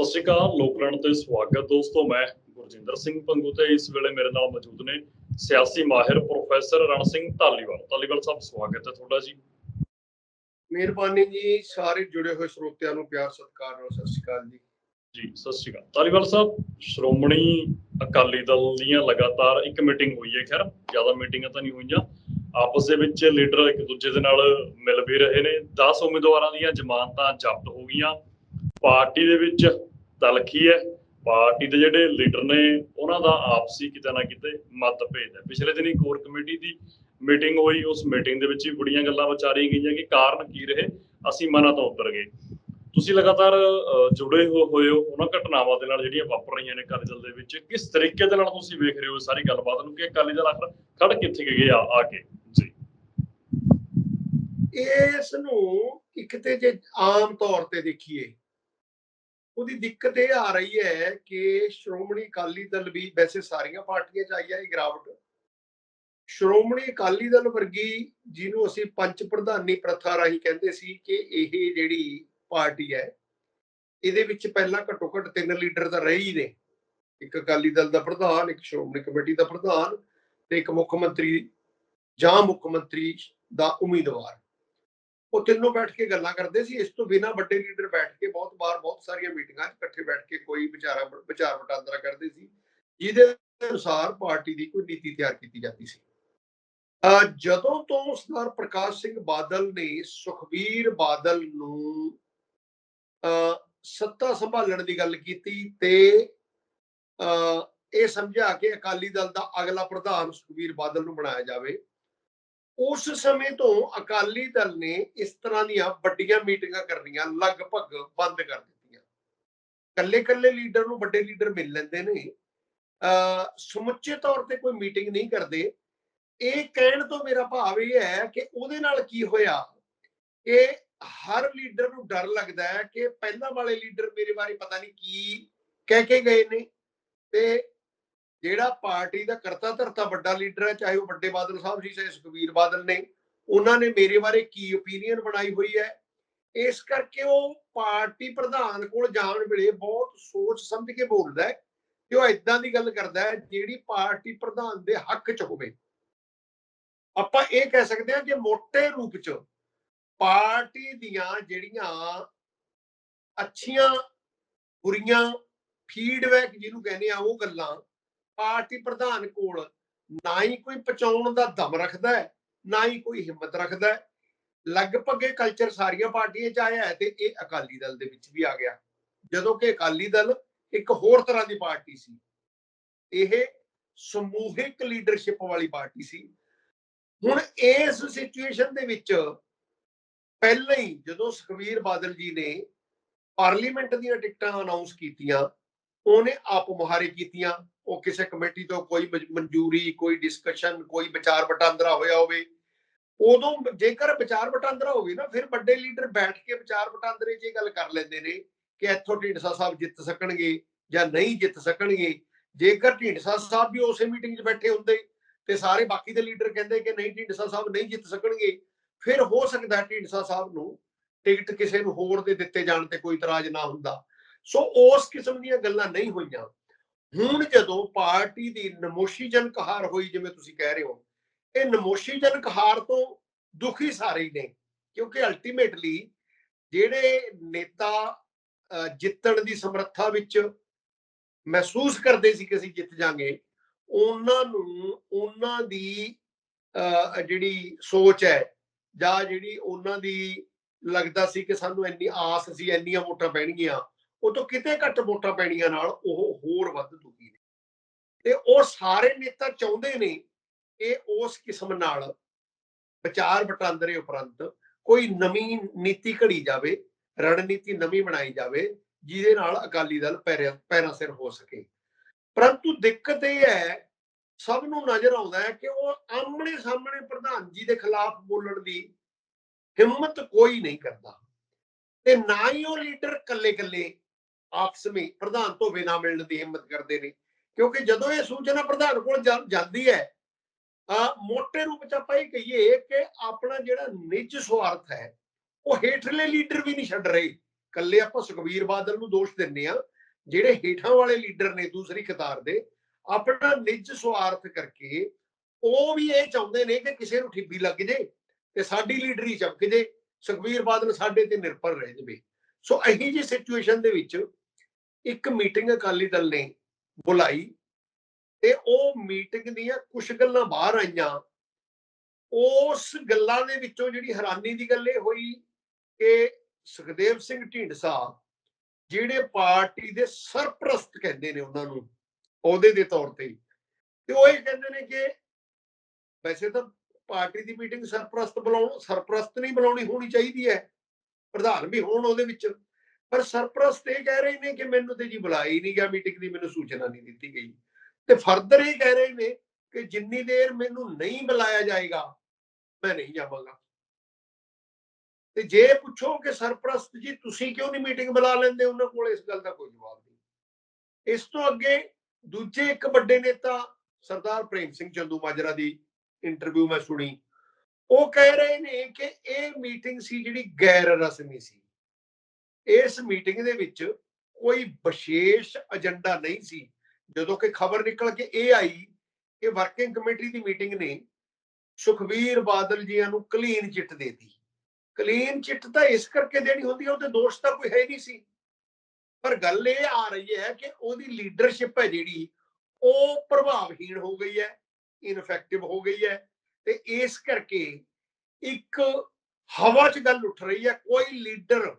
ਸਤਿ ਸ਼੍ਰੀ ਅਕਾਲ ਲੋਕਰਣ ਤੇ ਸਵਾਗਤ ਦੋਸਤੋ ਮੈਂ ਗੁਰਜਿੰਦਰ ਸਿੰਘ ਪੰਗੂ ਤੇ ਇਸ ਵੇਲੇ ਮੇਰੇ ਨਾਲ ਮੌਜੂਦ ਨੇ ਸਿਆਸੀ ਮਾਹਿਰ ਪ੍ਰੋਫੈਸਰ ਰਣ ਸਿੰਘ ਧਾਲੀਵਾਲ ਧਾਲੀਵਾਲ ਸਾਹਿਬ ਸਵਾਗਤ ਹੈ ਤੁਹਾਡਾ ਜੀ। ਮਿਹਰਬਾਨੀ ਜੀ ਸਾਰੇ ਜੁੜੇ ਹੋਏ ਸਰੋਤਿਆਂ ਨੂੰ ਪਿਆਰ ਸਤਿਕਾਰ ਨਾਲ ਸਤਿ ਸ਼੍ਰੀ ਅਕਾਲ ਜੀ। ਜੀ ਸਤਿ ਸ਼੍ਰੀ ਅਕਾਲ। ਧਾਲੀਵਾਲ ਸਾਹਿਬ ਸ਼੍ਰੋਮਣੀ ਅਕਾਲੀ ਦਲ ਦੀਆਂ ਲਗਾਤਾਰ ਇੱਕ ਮੀਟਿੰਗ ਹੋਈ ਹੈ ਖੈਰ ਜ਼ਿਆਦਾ ਮੀਟਿੰਗਾਂ ਤਾਂ ਨਹੀਂ ਹੋਈਆਂ। ਆਪਸ ਦੇ ਵਿੱਚ ਲੀਡਰ ਇੱਕ ਦੂਜੇ ਦੇ ਨਾਲ ਮਿਲ ਵੀ ਰਹੇ ਨੇ। 10 ਉਮੀਦਵਾਰਾਂ ਦੀਆਂ ਜ਼ਮਾਨਤਾਂ ਜ਼ਬਤ ਹੋ ਗਈਆਂ। ਪਾਰਟੀ ਦੇ ਵਿੱਚ ਤਲਖੀ ਹੈ। ਪਾਰਟੀ ਦੇ ਜਿਹੜੇ ਲੀਡਰ ਨੇ, ਉਹਨਾਂ ਦਾ ਆਪਸੀ ਕਿਤੇ ਨਾ ਕਿਤੇ ਮਤਭੇਦ ਹੈ। ਪਿਛਲੇ ਦਿਨੀ ਕੋਰ ਕਮੇਟੀ ਦੀ ਮੀਟਿੰਗ ਹੋਈ। ਉਸ ਮੀਟਿੰਗ ਦੇ ਵਿੱਚ ਵੀ ਬੜੀਆਂ ਗੱਲਾਂ ਵਿਚਾਰੀਆਂ ਗਈਆਂ ਕਿ ਕਾਰਨ ਕੀ ਰਹੇ। ਅਸੀਂ ਮਨਾਂ ਤੋਂ ਉੱਤਰ ਗਏ। ਤੁਸੀਂ ਲਗਾਤਾਰ ਜੁੜੇ ਹੋਏ ਹੋ। ਉਹਨਾਂ ਘਟਨਾਵਾਂ ਦੇ ਨਾਲ ਜਿਹੜੀਆਂ ਵਾਪਰ ਰਹੀਆਂ ਨੇ ਅਕਾਲੀ ਦਲ ਦੇ ਵਿੱਚ, ਕਿਸ ਤਰੀਕੇ ਦੇ ਨਾਲ ਤੁਸੀਂ ਵੇਖ ਰਹੇ ਹੋ ਸਾਰੀ ਗੱਲਬਾਤ ਨੂੰ? ਕਿ ਅਕਾਲੀ ਦਲ ਆਖਰ ਖੜ ਕਿੱਥੇ ਗਏ ਆ ਆ ਕੇ? ਜੀ। ਇਸ ਨੂੰ ਇੱਕ ਤੇ ਜੇ ਆਮ ਤੌਰ ਤੇ ਦੇਖੀਏ ਉਹਦੀ ਦਿੱਕਤ ਇਹ ਆ ਰਹੀ ਹੈ ਕਿ ਸ਼੍ਰੋਮਣੀ ਅਕਾਲੀ ਦਲ ਵੀ ਵੈਸੇ ਸਾਰੀਆਂ ਪਾਰਟੀਆਂ ਚ ਆਈ ਹੈ ਗਿਰਾਵਟ। ਸ਼੍ਰੋਮਣੀ ਅਕਾਲੀ ਦਲ ਵਰਗੀ ਜਿਹਨੂੰ ਅਸੀਂ ਪੰਚ ਪ੍ਰਧਾਨੀ ਪ੍ਰਥਾ ਰਾਹੀਂ ਕਹਿੰਦੇ ਸੀ ਕਿ ਇਹ ਜਿਹੜੀ ਪਾਰਟੀ ਹੈ, ਇਹਦੇ ਵਿੱਚ ਪਹਿਲਾਂ ਘੱਟੋ ਘੱਟ ਤਿੰਨ ਲੀਡਰ ਤਾਂ ਰਹੇ ਹੀ ਨੇ। ਇੱਕ ਅਕਾਲੀ ਦਲ ਦਾ ਪ੍ਰਧਾਨ, ਇੱਕ ਸ਼੍ਰੋਮਣੀ ਕਮੇਟੀ ਦਾ ਪ੍ਰਧਾਨ ਤੇ ਇੱਕ ਮੁੱਖ ਮੰਤਰੀ ਜਾਂ ਮੁੱਖ ਮੰਤਰੀ ਦਾ ਉਮੀਦਵਾਰ। ਉਹ ਤਿੰਨੋਂ ਬੈਠ ਕੇ ਗੱਲਾਂ ਕਰਦੇ ਸੀ, ਇਸ ਤੋਂ ਬਿਨਾ ਵੱਡੇ ਲੀਡਰ ਬੈਠ ਕੇ ਬਹੁਤ ਵਾਰ ਬਹੁਤ ਸਾਰੀਆਂ ਮੀਟਿੰਗਾਂ 'ਚ ਇਕੱਠੇ ਬੈਠ ਕੇ ਕੋਈ ਵਿਚਾਰਾ, ਵਿਚਾਰ ਵਟਾਂਦਰਾ ਕਰਦੇ ਸੀ, ਜਿਹਦੇ ਅਨੁਸਾਰ ਪਾਰਟੀ ਦੀ ਕੋਈ ਨੀਤੀ ਤਿਆਰ ਕੀਤੀ ਜਾਂਦੀ ਸੀ। ਜਦੋਂ ਤੋਂ ਸਰਦਾਰ ਪ੍ਰਕਾਸ਼ ਸਿੰਘ ਬਾਦਲ ਨੇ ਸੁਖਬੀਰ ਬਾਦਲ ਨੂੰ ਅਹ ਸੱਤਾ ਸੰਭਾਲਣ ਦੀ ਗੱਲ ਕੀਤੀ ਤੇ ਅਹ ਇਹ ਸਮਝਾ ਕੇ ਅਕਾਲੀ ਦਲ ਦਾ ਅਗਲਾ ਪ੍ਰਧਾਨ ਸੁਖਬੀਰ ਬਾਦਲ ਨੂੰ ਬਣਾਇਆ ਜਾਵੇ। ਉਸ ਸਮੇਂ ਤੋਂ ਅਕਾਲੀ ਦਲ ਨੇ ਇਸ ਤਰ੍ਹਾਂ ਦੀਆਂ ਵੱਡੀਆਂ ਮੀਟਿੰਗਾਂ ਕਰਨੀਆਂ ਲਗਭਗ ਬੰਦ ਕਰ ਦਿੱਤੀਆਂ। ਕੱਲੇ ਕੱਲੇ ਲੀਡਰ ਨੂੰ ਵੱਡੇ ਲੀਡਰ ਮਿਲ ਲੈਂਦੇ ਨੇ। ਅ ਸਮੁੱਚੇ ਤੌਰ ਤੇ ਕੋਈ ਮੀਟਿੰਗ ਨਹੀਂ ਕਰਦੇ। ਇਹ ਕਹਿਣ ਤੋਂ ਮੇਰਾ ਭਾਵ ਇਹ ਹੈ ਕਿ ਉਹਦੇ ਨਾਲ ਕੀ ਹੋਇਆ? ਕਿ ਹਰ ਲੀਡਰ ਨੂੰ ਡਰ ਲੱਗਦਾ ਹੈ ਕਿ ਪਹਿਲਾਂ ਵਾਲੇ ਲੀਡਰ ਮੇਰੇ ਬਾਰੇ ਪਤਾ ਨਹੀਂ ਕੀ ਕਹਿ ਕੇ ਗਏ ਨੇ ਤੇ ਜਿਹੜਾ ਪਾਰਟੀ ਦਾ ਕਰਤਾ ਧਰਤਾ ਵੱਡਾ ਲੀਡਰ ਹੈ, ਚਾਹੇ ਉਹ ਵੱਡੇ ਬਾਦਲ ਸਾਹਿਬ ਜੀ, ਚਾਹੇ ਸੁਖਬੀਰ ਬਾਦਲ ਨੇ, ਉਹਨਾਂ ਨੇ ਮੇਰੇ ਬਾਰੇ ਕੀ ਓਪੀਨੀਅਨ ਬਣਾਈ ਹੋਈ ਹੈ? ਇਸ ਕਰਕੇ ਉਹ ਪਾਰਟੀ ਪ੍ਰਧਾਨ ਕੋਲ ਜਾਣ ਵੇਲੇ ਬਹੁਤ ਸੋਚ ਸਮਝ ਕੇ ਬੋਲਦਾ ਹੈ ਕਿ ਉਹ ਇਦਾਂ ਦੀ ਗੱਲ ਕਰਦਾ ਹੈ ਜਿਹੜੀ ਪਾਰਟੀ ਪ੍ਰਧਾਨ ਦੇ ਹੱਕ 'ਚ ਹੋਵੇ। ਆਪਾਂ ਇਹ ਕਹਿ ਸਕਦੇ ਹਾਂ ਕਿ ਮੋٹے ਰੂਪ 'ਚ ਪਾਰਟੀ ਦੀਆਂ ਜਿਹੜੀਆਂ ਅੱਛੀਆਂ, ਬੁਰੀਆਂ ਫੀਡਬੈਕ ਜਿਹਨੂੰ ਕਹਿੰਦੇ ਆ ਉਹ ਗੱਲਾਂ ਪਾਰਟੀ ਪ੍ਰਧਾਨ ਕੋਲ ਨਾ ਹੀ ਕੋਈ ਪਹੁੰਚਾਉਣ ਦਾ ਦਮ ਰੱਖਦਾ ਹੈ, ਨਾ ਹੀ ਕੋਈ ਹਿੰਮਤ ਰੱਖਦਾ ਹੈ। ਲਗਭਗ ਇਹ ਕਲਚਰ ਸਾਰੀਆਂ ਪਾਰਟੀਆਂ 'ਚ ਆਇਆ ਹੈ ਤੇ ਇਹ ਅਕਾਲੀ ਦਲ ਦੇ ਵਿੱਚ ਵੀ ਆ ਗਿਆ। ਜਦੋਂ ਕਿ ਅਕਾਲੀ ਦਲ ਇੱਕ ਹੋਰ ਤਰ੍ਹਾਂ ਦੀ ਪਾਰਟੀ ਸੀ। ਇਹ ਸਮੂਹਿਕ ਲੀਡਰਸ਼ਿਪ ਵਾਲੀ ਪਾਰਟੀ ਸੀ। ਹੁਣ ਇਸ ਸਿਚੁਏਸ਼ਨ ਦੇ ਵਿੱਚ ਪਹਿਲਾਂ ਹੀ ਜਦੋਂ ਸੁਖਵੀਰ ਬਾਦਲ ਜੀ ਨੇ ਪਾਰਲੀਮੈਂਟ ਦੀਆਂ ਟਿਕਟਾਂ ਅਨਾਉਂਸ ਕੀਤੀਆਂ ਉਹਨੇ ਆਪ ਮੁਹਾਰੇ ਕੀਤੀਆਂ। ਉਹ ਕਿਸੇ ਕਮੇਟੀ ਤੋਂ ਕੋਈ ਮਨਜ਼ੂਰੀ, ਕੋਈ ਡਿਸਕਸ਼ਨ ਕੋਈ ਵਿਚਾਰ ਵਟਾਂਦਰਾ ਹੋਇਆ ਹੋਵੇ। ਉਦੋਂ ਜੇਕਰ ਵਿਚਾਰ ਵਟਾਂਦਰਾ ਹੋਵੇ ਨਾ, ਫਿਰ ਵੱਡੇ ਲੀਡਰ ਬੈਠ ਕੇ ਵਿਚਾਰ ਵਟਾਂਦਰੇ 'ਚ ਇਹ ਗੱਲ ਕਰ ਲੈਂਦੇ ਨੇ ਕਿ ਇੱਥੋਂ ਢੀਂਡਸਾ ਸਾਹਿਬ ਜਿੱਤ ਸਕਣਗੇ ਜਾਂ ਨਹੀਂ ਜਿੱਤ ਸਕਣਗੇ। ਜੇਕਰ ਢੀਂਡਸਾ ਸਾਹਿਬ ਵੀ ਉਸੇ ਮੀਟਿੰਗ 'ਚ ਬੈਠੇ ਹੁੰਦੇ ਤੇ ਸਾਰੇ ਬਾਕੀ ਦੇ ਲੀਡਰ ਕਹਿੰਦੇ ਕਿ ਨਹੀਂ, ਢੀਂਡਸਾ ਸਾਹਿਬ ਨਹੀਂ ਜਿੱਤ ਸਕਣਗੇ, ਫਿਰ ਹੋ ਸਕਦਾ ਢੀਂਡਸਾ ਸਾਹਿਬ ਨੂੰ ਟਿਕਟ ਕਿਸੇ ਨੂੰ ਹੋਰ ਦੇ ਦਿੱਤੇ ਜਾਣ ਤੇ ਕੋਈ ਇਤਰਾਜ਼ ਨਾ ਹੁੰਦਾ। ਸੋ ਉਸ ਕਿਸਮ ਦੀਆਂ ਗੱਲਾਂ ਨਹੀਂ ਹੋਈਆਂ। ਹੁਣ ਜਦੋਂ ਪਾਰਟੀ ਦੀ ਨਮੋਸ਼ੀਜਨਕ ਹਾਰ ਹੋਈ ਜਿਵੇਂ ਤੁਸੀਂ ਕਹਿ ਰਹੇ ਹੋ ਇਹ ਨਮੋਸ਼ੀਜਨਕ ਹਾਰ ਤੋਂ ਦੁਖੀ ਸਾਰੇ ਨੇ ਕਿਉਂਕਿ ਅਲਟੀਮੇਟਲੀ ਜਿਹੜੇ ਨੇਤਾ ਜਿੱਤਣ ਦੀ ਸਮਰੱਥਾ ਵਿੱਚ ਮਹਿਸੂਸ ਕਰਦੇ ਸੀ ਕਿ ਅਸੀਂ ਜਿੱਤ ਜਾਾਂਗੇ ਉਹਨਾਂ ਨੂੰ ਉਹਨਾਂ ਦੀ ਅਹ, ਜਿਹੜੀ ਸੋਚ ਹੈ ਜਾਂ ਜਿਹੜੀ ਉਹਨਾਂ ਦੀ ਲੱਗਦਾ ਸੀ ਕਿ ਸਾਨੂੰ ਇੰਨੀ ਆਸ ਸੀ ਇੰਨੀਆਂ ਵੋਟਾਂ ਪੈਣਗੀਆਂ ਉਹ ਤੋਂ ਕਿਤੇ ਘੱਟ ਵੋਟਾਂ ਪੈਣੀਆਂ ਨਾਲ ਉਹ ਹੋਰ ਵੱਧ ਦੁਖੀ ਨੇ। ਤੇ ਉਹ ਸਾਰੇ ਨੇਤਾ ਚਾਹੁੰਦੇ ਨੇ ਕਿ ਉਸ ਕਿਸਮ ਨਾਲ ਵਿਚਾਰ ਵਟਾਂਦਰੇ ਉਪਰੰਤ ਕੋਈ ਨਵੀਂ ਨੀਤੀ ਘੜੀ ਜਾਵੇ, ਰਣਨੀਤੀ ਨਵੀਂ ਬਣਾਈ ਜਾਵੇ, ਜਿਹਦੇ ਨਾਲ ਅਕਾਲੀ ਦਲ ਪੈਰਾਂ ਪੈਰਾਂ ਸਿਰ ਹੋ ਸਕੇ। ਪਰੰਤੂ ਦਿੱਕਤ ਇਹ ਹੈ, ਸਭ ਨੂੰ ਨਜ਼ਰ ਆਉਂਦਾ ਹੈ ਕਿ ਉਹ ਆਮਣੇ ਸਾਹਮਣੇ ਪ੍ਰਧਾਨ ਜੀ ਦੇ ਖਿਲਾਫ ਬੋਲਣ ਦੀ ਹਿੰਮਤ ਕੋਈ ਨਹੀਂ ਕਰਦਾ। ਤੇ ਨਾ ਹੀ ਉਹ ਲੀਡਰ ਕੱਲੇ ਕੱਲੇ ਆਪਸ ਵਿੱਚ ਪ੍ਰਧਾਨ ਤੋਂ ਬਿਨਾ ਮਿਲਣ ਦੀ ਹਿੰਮਤ ਕਰਦੇ ਨੇ। ਕਿਉਂਕਿ ਜਦੋਂ ਇਹ ਸੂਚਨਾ ਪ੍ਰਧਾਨ ਕੋਲ ਜਾ- ਜਾਂਦੀ ਹੈ ਆ ਮੋٹے ਰੂਪ ਚ ਆਪਾਂ ਇਹ ਕਹੀਏ ਕਿ ਆਪਣਾ ਜਿਹੜਾ ਨਿੱਜ ਸਵਾਰਥ ਹੈ, ਉਹ ਹੇਠਲੇ ਲੀਡਰ ਵੀ ਨਹੀਂ ਛੱਡ ਰਹੇ। ਕੱਲੇ ਆਪਾਂ ਸੁਖਬੀਰ ਬਾਦਲ ਨੂੰ ਦੋਸ਼ ਦਿੰਨੇ ਆ ਜਿਹੜੇ ਹੇਠਾਂ ਵਾਲੇ ਲੀਡਰ ਨੇ ਦੂਸਰੀ ਕਤਾਰ ਦੇ, ਆਪਣਾ ਨਿੱਜ ਸਵਾਰਥ ਕਰਕੇ ਉਹ ਵੀ ਇਹ ਚਾਹੁੰਦੇ ਨੇ ਕਿ ਕਿਸੇ ਨੂੰ ਠਿੱਬੀ ਲੱਗ ਜੇ ਤੇ ਸਾਡੀ ਲੀਡਰੀ ਚਮਕ ਜੇ, ਸੁਖਬੀਰ ਬਾਦਲ ਸਾਡੇ ਤੇ ਨਿਰਭਰ ਰਹਿ ਜਵੇ। ਸੋ ਅਹੀ ਜੀ ਸਿਚੁਏਸ਼ਨ ਦੇ ਵਿੱਚ ਇੱਕ ਮੀਟਿੰਗ ਅਕਾਲੀ ਦਲ ਨੇ ਬੁਲਾਈ ਤੇ ਉਹ ਮੀਟਿੰਗ ਦੀਆਂ ਕੁਝ ਗੱਲਾਂ ਬਾਹਰ ਆਈਆਂ। ਉਸ ਗੱਲਾਂ ਦੇ ਵਿੱਚੋਂ ਜਿਹੜੀ ਹੈਰਾਨੀ ਦੀ ਗੱਲ ਇਹ ਹੋਈ ਕਿ ਸੁਖਦੇਵ ਸਿੰਘ ਢੀਂਡਸਾ, ਜਿਹੜੇ ਪਾਰਟੀ ਦੇ ਸਰਪ੍ਰਸਤ ਕਹਿੰਦੇ ਨੇ ਉਹਨਾਂ ਨੂੰ ਅਹੁਦੇ ਦੇ ਤੌਰ ਤੇ ਤੇ ਉਹ ਇਹ ਕਹਿੰਦੇ ਨੇ ਕਿ ਵੈਸੇ ਤਾਂ ਪਾਰਟੀ ਦੀ ਮੀਟਿੰਗ ਸਰਪ੍ਰਸਤ ਬੁਲਾਉਣ, ਸਰਪ੍ਰਸਤ ਨਹੀਂ ਬੁਲਾਉਣੀ ਹੋਣੀ ਚਾਹੀਦੀ ਹੈ, ਪ੍ਰਧਾਨ ਵੀ ਹੋਣ ਉਹਦੇ ਵਿੱਚ। ਪਰ ਸਰਪ੍ਰਸਤ ਇਹ ਕਹਿ ਰਹੇ ਨੇ ਕਿ ਮੈਨੂੰ ਤੇ ਜੀ ਬੁਲਾਈ ਨਹੀਂ ਗਿਆ ਮੀਟਿੰਗ ਦੀ ਮੈਨੂੰ ਸੂਚਨਾ ਨਹੀਂ ਦਿੱਤੀ ਗਈ। ਤੇ ਫਰਦਰ ਇਹ ਕਹਿ ਰਹੇ ਨੇ ਕਿ ਜਿੰਨੀ ਦੇਰ ਮੈਨੂੰ ਨਹੀਂ ਬੁਲਾਇਆ ਜਾਏਗਾ, ਮੈਂ ਨਹੀਂ ਜਾਵਾਂਗਾ। ਤੇ ਜੇ ਪੁੱਛੋ ਕਿ ਸਰਪ੍ਰਸਤ ਜੀ, ਤੁਸੀਂ ਕਿਉਂ ਨਹੀਂ ਮੀਟਿੰਗ ਬੁਲਾ ਲੈਂਦੇ? ਉਹਨਾਂ ਕੋਲ ਇਸ ਗੱਲ ਦਾ ਕੋਈ ਜਵਾਬ ਨਹੀਂ। ਇਸ ਤੋਂ ਅੱਗੇ ਦੂਜੇ ਇੱਕ ਵੱਡੇ ਨੇਤਾ, ਸਰਦਾਰ ਪ੍ਰੇਮ ਸਿੰਘ ਚੰਦੂ ਮਾਜਰਾ ਦੀ ਇੰਟਰਵਿਊ ਮੈਂ ਸੁਣੀ। ਉਹ ਕਹਿ ਰਹੇ ਨੇ ਕਿ ਇਹ ਮੀਟਿੰਗ ਸੀ ਜਿਹੜੀ ਗੈਰ ਰਸਮੀ ਸੀ। ਇਸ ਮੀਟਿੰਗ ਦੇ ਵਿੱਚ ਕੋਈ ਵਿਸ਼ੇਸ਼ ਏਜੰਡਾ ਨਹੀਂ ਸੀ। ਜਦੋਂ ਕਿ ਖਬਰ ਨਿਕਲ ਕੇ ਇਹ ਆਈ ਕਿ ਵਰਕਿੰਗ ਕਮੇਟੀ ਦੀ ਮੀਟਿੰਗ ਨੇ ਸੁਖਵੀਰ ਬਾਦਲ ਜੀਆਂ ਨੂੰ ਕਲੀਨ ਚਿੱਟ ਦੇਤੀ। ਕਲੀਨ ਚਿੱਟ ਤਾਂ ਇਸ ਕਰਕੇ ਦੇਣੀ ਹੁੰਦੀ ਹੈ ਉਹਦੇ ਦੋਸ਼ ਤਾਂ ਕੋਈ ਹੈ ਨਹੀਂ ਸੀ। ਪਰ ਗੱਲ ਇਹ ਆ ਰਹੀ ਹੈ ਕਿ ਉਹਦੀ ਲੀਡਰਸ਼ਿਪ ਹੈ ਜਿਹੜੀ, ਉਹ ਪ੍ਰਭਾਵਹੀਣ ਹੋ ਗਈ ਹੈ, ਇਨਫੈਕਟਿਵ ਹੋ ਗਈ ਹੈ ਤੇ ਇਸ ਕਰਕੇ ਇੱਕ ਹਵਾ 'ਚ ਗੱਲ ਉੱਠ ਰਹੀ ਹੈ, ਕੋਈ ਲੀਡਰ